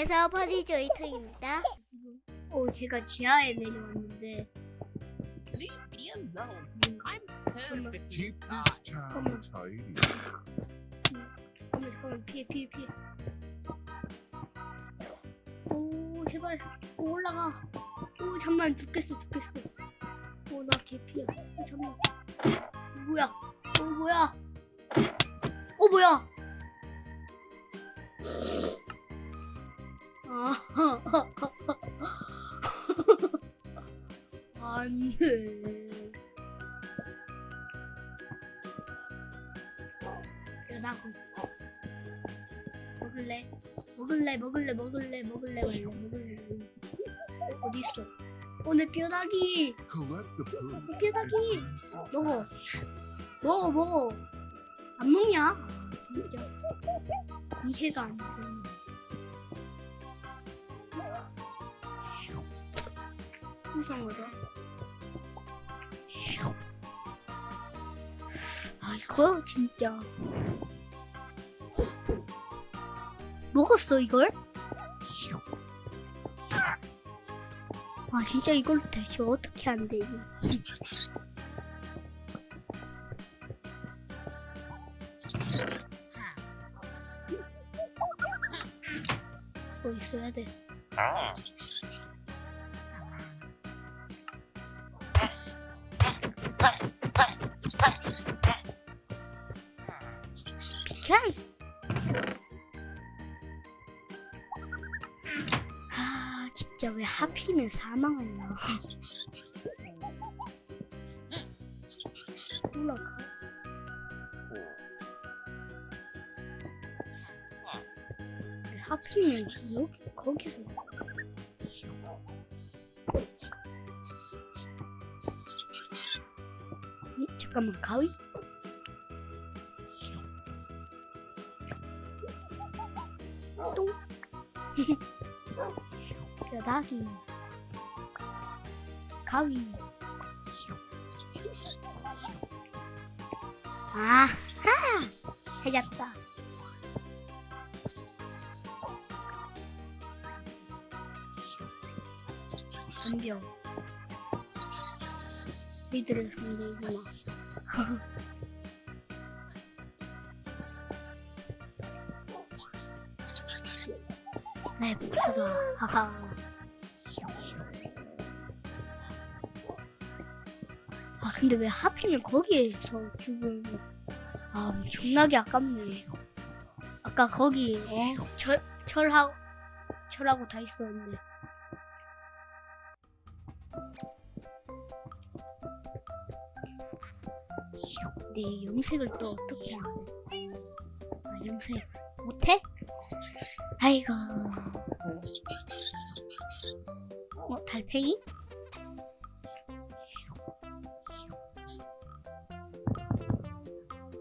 안녕하세요 퍼디조이터입니다 오 제가 지하에 내려왔는데 Leave me alone. I'm 피해 오 제발 오, 올라가 오 잠만 죽겠어 죽겠어 오 나 개피야 오 잠만 뭐야 오 뭐야 오 뭐야 안돼. 나 먹을래? 먹을래 먹을래 먹을래 먹을래 먹을래 먹을래. 어디 있어? 오내 뼈다귀. Collect the poop. 내 뼈다귀. 먹어. 먹어 먹어. 안 먹냐? 아, 진짜. 이해가 안되 네 이상하다 아 이거 진짜. 먹었어 이걸? 아 진짜 이걸 대체 어떻게 한대 이거 뭐 있어야 돼 하필이면 사망하냐 올라가 왜 하필이면 여기 거기서. 음, 잠깐만 가위 뼈다귀 가위. 아하! 해졌다. 덤벼. 니들을 상대구나. 내 복수다 하하 근데 왜 하필이면 거기에서 죽은 아 엄청나게 아깝네. 아까 거기 어 철, 철하고 철하고 다 있었는데. 내 염색을 또 어떻게 하네 아 염색 못해? 아이고. 어 달팽이?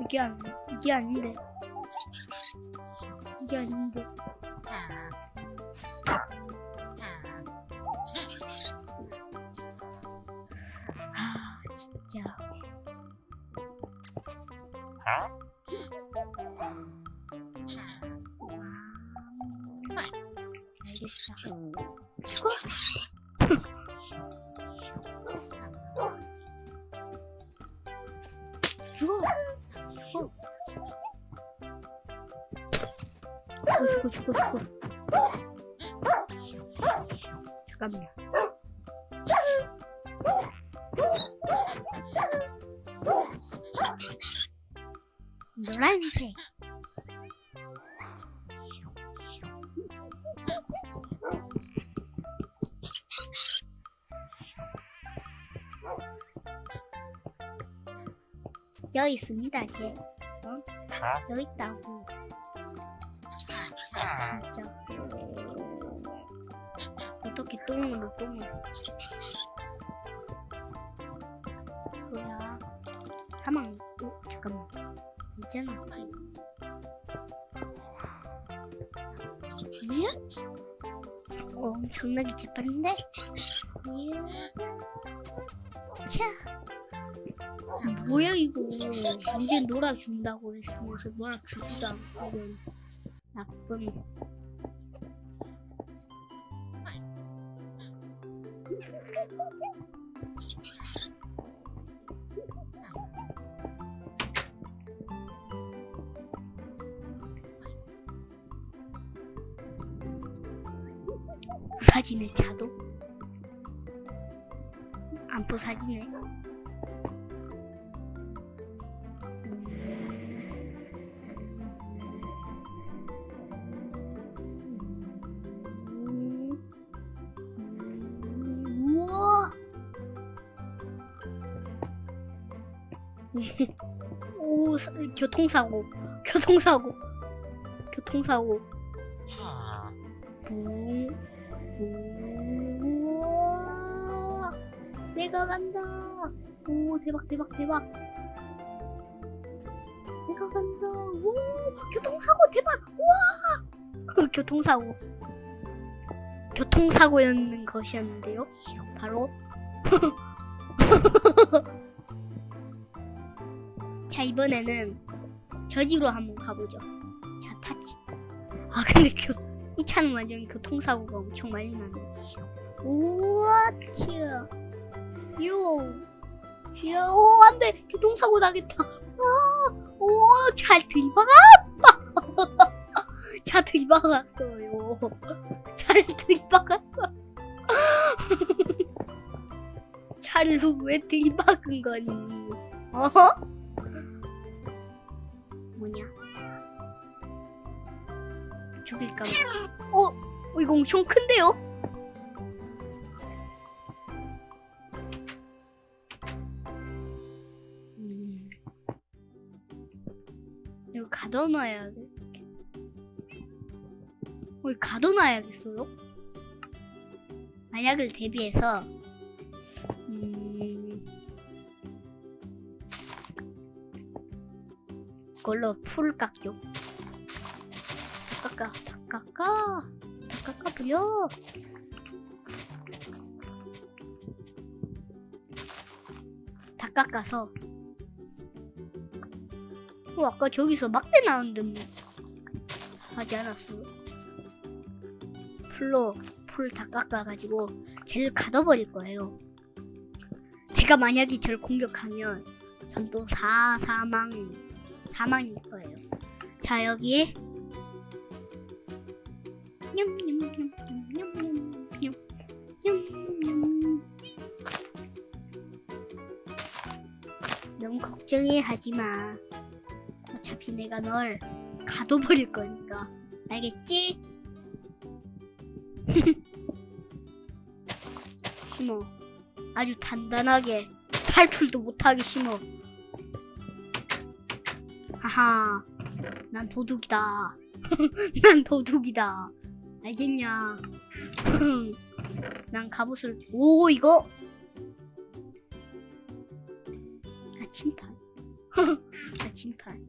이게 아니, 이게 아닌데. 이게 아닌데. 아, 진짜. 알겠어. 죽어? 죽어. 죽어 죽어 죽어 죽어 잠깐만 노란색 여기 있습니다, 쟤. 어? 다? 여기 있다고. 진짜. 어떻게 똥으로 똥을. 뭐야. 사망. 어, 잠깐만. 있잖아. 아니야? 어, 엄청나게 재빠른데? 이야. 차. 뭐야 이거 이제 놀아준다고 했으면서 놀아주지도 않고 이런 나쁜 사진의 자도 안 부사지네 교통사고, 교통사고, 교통사고. 붕. 우와. 내가 간다. 오, 대박, 대박, 대박. 내가 간다. 오, 교통사고 대박. 우와. 교통사고. 교통사고였는 것이었는데요. 바로. 자, 이번에는 저지로 한번 가보죠. 자, 타치. 아, 근데 교, 이 차는 완전 교통사고가 엄청 많이 나네. 우와, 큐. 요. 야, 오, 안 돼. 교통사고 나겠다. 아, 오, 잘 들이박아. 잘 들이박았어요. 잘 들이박았어. 차를 왜 들이박은 거니? 어? 뭐냐? 죽일까? 봐. 어? 어, 이거 엄청 큰데요? 음. 이거 가둬놔야 돼. 어, 이거 가둬놔야겠어요? 만약을 대비해서 이걸로 풀 깎죠. 다 깎아, 다 깎아, 다 깎아 버려. 다 깎아서. 어, 아까 저기서 막대 나오는데 뭐 하지 않았어? 풀로 풀 다 깎아가지고 쟤를 가둬버릴 거예요. 제가 만약에 저를 공격하면 전 또 사, 사망, 4만일 거예요. 자 여기에 너무 걱정해 하지마. 어차피 내가 널 가둬버릴 거니까. 알겠지? 심어. 아주 단단하게 탈출도 못하게 심어. 하하, 난 도둑이다. 난 도둑이다. 알겠냐? 난 갑옷을 오 이거 나침판. 나침판.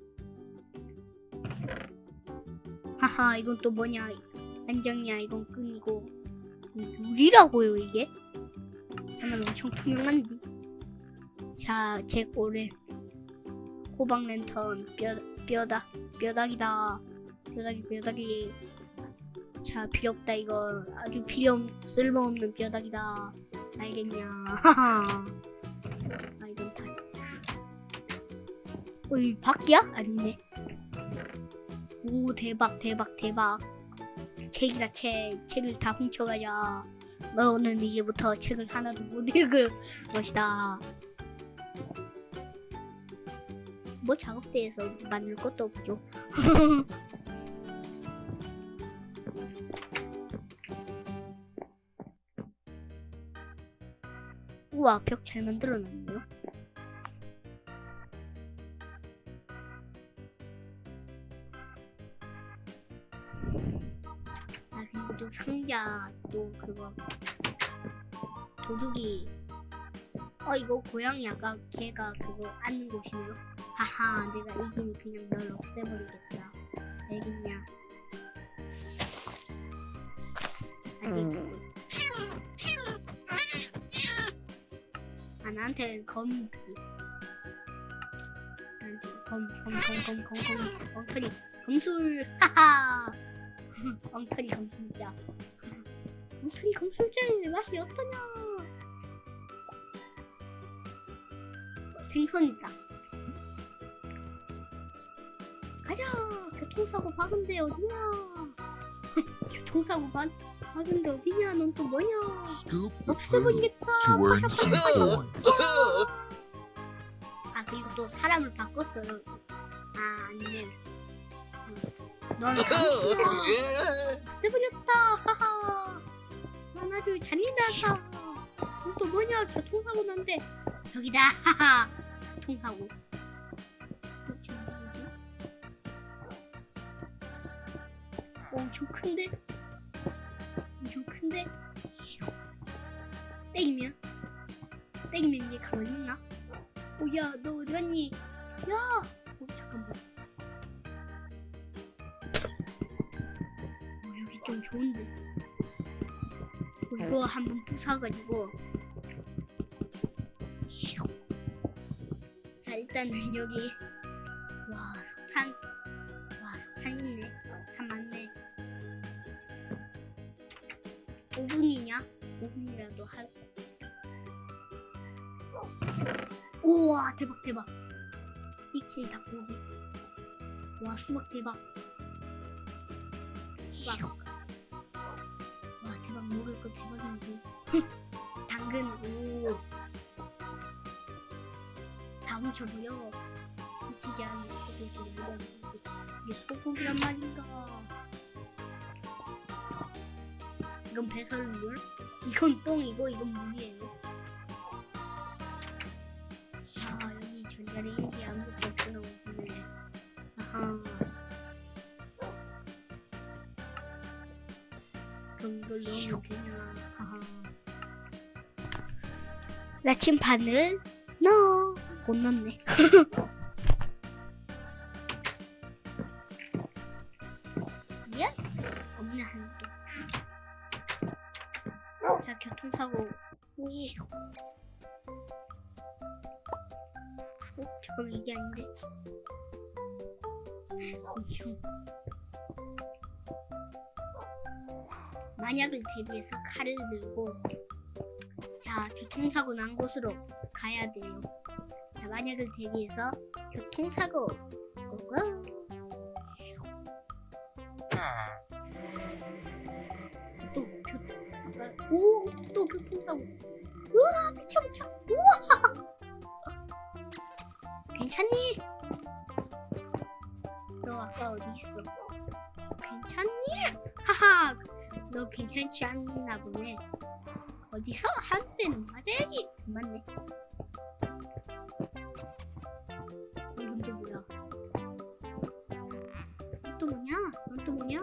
하하, 이건 또 뭐냐? 안정이야, 이건 끈이고. 유리라고요 이게? 잠깐 엄청 투명한데. 자, 제 꼬레 호박 랜턴 뼈 뼈다 뼈다귀다. 뼈다귀 뼈다귀. 자 필요 없다 이거. 아주 필요 없 쓸모없는 뼈다귀다. 알겠냐? 하하. 아 이건 다. 어이 바퀴야? 아니네. 오 대박 대박 대박. 책이다 책. 책을 다 훔쳐가자. 너는 이제부터 책을 하나도 못 읽을 것이다 뭐 작업대에서 만들 것도 없죠. 우와 벽 잘 만들어놨네요. 아 그리고 또 상자 또 그거 도둑이 어 이거 고양이 아까 걔가 그거 앉는 곳이네요. 하하 내가 이기니 그냥 널 없애버리겠다. 알겠냐? 알겠고. 아 나한테는 검이 있지. 나한테 검검검검검검 엉터리 검술 하하 엉터리 검술자 엉터리 검술자의 맛이 어떠냐 생선이다 가자. 교통사고 박은데 어디냐? 교통사고 박 박은데 어디냐? 넌 또 뭐냐 Scoop the poo 없애버리겠다. to earn some. 아 그리고 또 사람을 바꿨어요. 아 아니네. 넌 없애버렸다. 하하. 난 아주 잔인하다. 넌또 뭐냐? 교통사고 난데. 저기다. 하하. 교통사고 엄청 큰데? 엄청 큰데? 때리면? 때리면 이제 가만히 있나? 오야 너 어디 갔니? 야! 어 잠깐만 어 여기 좀 좋은데 어, 이거 한번 부숴가지고 자 일단은 여기 5분이냐? 5분이라도 할 우와 대박 대박. 익힌 닭고기. 와 수박 대박. 수박. 와 대박. 먹을 거 대박인데 당근 오 다 훔쳐버려. 익히지 않은 소고기를 먹었는데 이게 소고기란 말인가 이건 배설물? 이건 똥이고 이건 물이에요. 아 여기 전자레인지 아무것도 없구나 오늘 아하. 이걸 넣으면 되냐 하하. 나침반을 넣어. 못 넣네 어? 잠깐 이게 아닌데. 만약을 대비해서 칼을 들고 자 교통사고 난 곳으로 가야 돼요. 자 만약을 대비해서 교통사고 고고 또 교통 오또 교통사고 우와 미쳐 미쳐 우와 괜찮니? 너 아까 어디 있어? 괜찮니? 하하, 너 괜찮지 않나 보네. 어디서 한 대는 맞아야지. 맞네. 이건 또 뭐야? 넌또 또 뭐냐?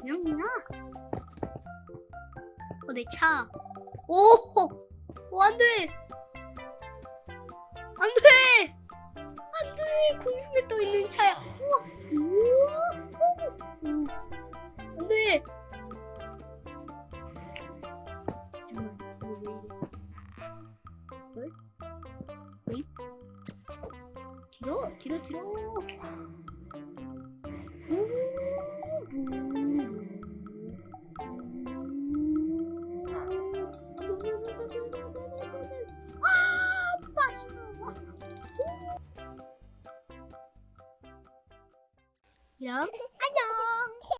그냥 뭐냐? 어, 내 차. 오! 오, 안 돼! 안 돼! 안 돼 공중에 떠 있는 차야. 우와, 우와, 오, 안돼. 잠깐만, 이거 왜 이래? 왜? 왜? 뒤로, 뒤로, 뒤로.